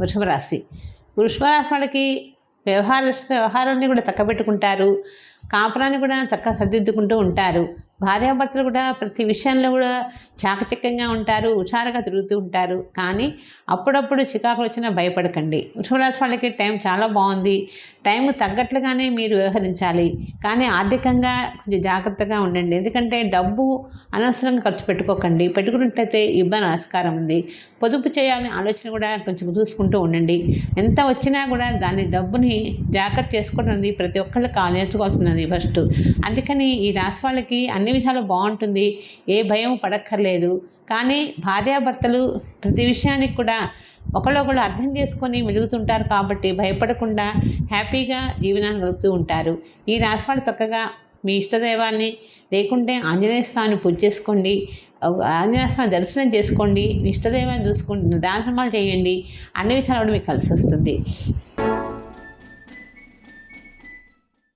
వృషభ రాశి వృషభ రాశి వాళ్ళకి వ్యవహార వ్యవహారాన్ని కూడా చక్కబెట్టుకుంటారు. కాపురాన్ని కూడా చక్కగా సర్దిద్దుకుంటూ ఉంటారు. భార్యాభర్తలు కూడా ప్రతి విషయంలో కూడా చాకచక్యంగా ఉంటారు హుషారుగా తిరుగుతూ ఉంటారు. కానీ అప్పుడప్పుడు చికాకులు వచ్చినా భయపడకండి. వృషభరాశి వాళ్ళకి టైం చాలా బాగుంది. టైం తగ్గట్లుగానే మీరు వ్యవహరించాలి. కానీ ఆర్థికంగా కొంచెం జాగ్రత్తగా ఉండండి. ఎందుకంటే డబ్బు అనవసరంగా ఖర్చు పెట్టుకోకండి. పెట్టుకున్నట్లయితే ఇబ్బంది ఆస్కారం ఉంది. పొదుపు చేయాలని ఆలోచన కూడా కొంచెం చూసుకుంటూ ఉండండి. ఎంత వచ్చినా కూడా దాని డబ్బుని జాగ్రత్త చేసుకోవడం ప్రతి ఒక్కళ్ళు కా నేర్చుకోవాల్సినది ఫస్ట్ అందుకని ఈ రాశి వాళ్ళకి అన్ని అన్ని విధాలు బాగుంటుంది ఏ భయం పడక్కర్లేదు. కానీ భార్యాభర్తలు ప్రతి విషయానికి కూడా ఒకళ్ళొకళ్ళు అర్థం చేసుకొని మెలుగుతుంటారు కాబట్టి భయపడకుండా హ్యాపీగా జీవనాన్ని గడుపుతూ ఉంటారు. ఈ రాశివాడు చక్కగా మీ ఇష్టదైవాన్ని లేకుంటే ఆంజనేయ స్వామిని పూజ చేసుకోండి ఆంజనేయ స్వామి దర్శనం చేసుకోండి మీ ఇష్టదైవాన్ని చూసుకోండి దాన చేయండి అన్ని విషయాలు కూడా మీకు కలిసి వస్తుంది.